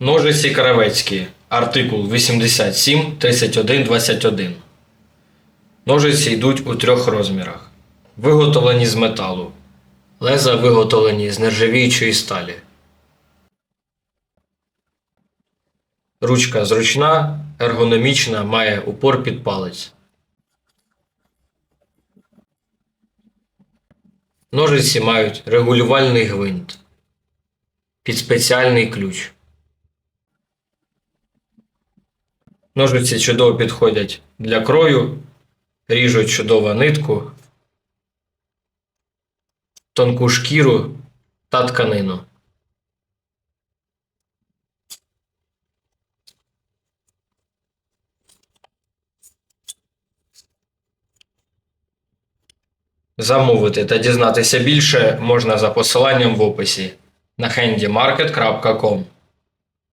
Ножиці кравецькі. Артикул 87 31 21. Ножиці йдуть у трьох розмірах. Виготовлені з металу. Леза виготовлені з нержавіючої сталі. Ручка зручна, ергономічна, має упор під палець. Ножиці мають регулювальний гвинт під спеціальний ключ. Ножиці чудово підходять для крою, ріжуть чудово нитку, тонку шкіру та тканину. Замовити та дізнатися більше можна за посиланням в описі на handymarket.com.